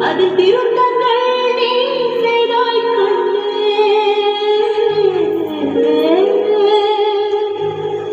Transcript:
அதில் திருத்த